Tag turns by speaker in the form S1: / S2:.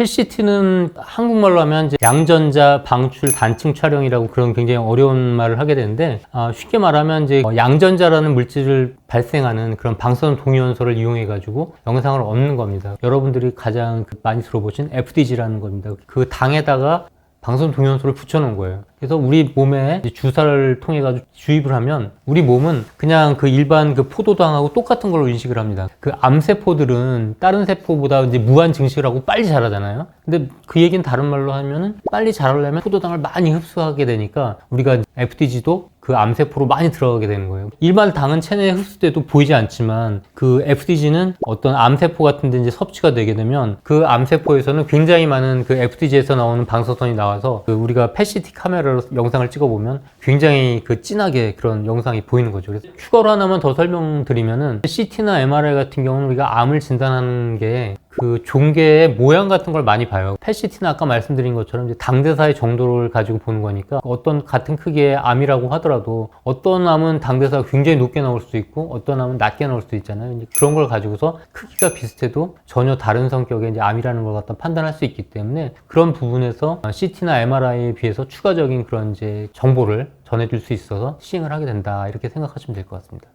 S1: 펫시티는 한국말로 하면 양전자 방출 단층 촬영이라고 그런 굉장히 어려운 말을 하게 되는데 아, 쉽게 말하면 이제 어, 양전자라는 물질을 발생하는 그런 방사선 동위원소를 이용해 가지고 영상을 얻는 겁니다. 여러분들이 가장 그 많이 들어보신 FDG라는 겁니다. 그 당에다가 방사선 동위원소를 붙여놓은 거예요. 그래서 우리 몸에 주사를 통해 가지고 주입을 하면 우리 몸은 그냥 그 일반 그 포도당하고 똑같은 걸로 인식을 합니다. 그 암세포들은 다른 세포보다 이제 무한 증식을 하고 빨리 자라잖아요. 근데 그 얘기는 다른 말로 하면은 빨리 자라려면 포도당을 많이 흡수하게 되니까 우리가 FDG도 그 암세포로 많이 들어가게 되는 거예요. 일반 당은 체내에 흡수돼도 보이지 않지만 그 FDG는 어떤 암세포 같은 데 이제 섭취가 되게 되면 그 암세포에서는 굉장히 많은 그 FDG에서 나오는 방사선이 나와서 그 우리가 펫시티 카메라로 영상을 찍어보면 굉장히 그 진하게 그런 영상이 보이는 거죠. 그래서 추가로 하나만 더 설명드리면은 CT나 MRI 같은 경우는 우리가 암을 진단하는 게그 종괴의 모양 같은 걸 많이 봐요. 펫시티는 아까 말씀드린 것처럼 당대사의 정도를 가지고 보는 거니까 어떤 같은 크기의 암이라고 하더라도 어떤 암은 당대사가 굉장히 높게 나올 수도 있고 어떤 암은 낮게 나올 수도 있잖아요. 그런 걸 가지고서 크기가 비슷해도 전혀 다른 성격의 이제 암이라는 걸 갖다 판단할 수 있기 때문에 그런 부분에서 CT나 MRI에 비해서 추가적인 그런 이제 정보를 전해줄 수 있어서 시행을 하게 된다 이렇게 생각하시면 될 것 같습니다.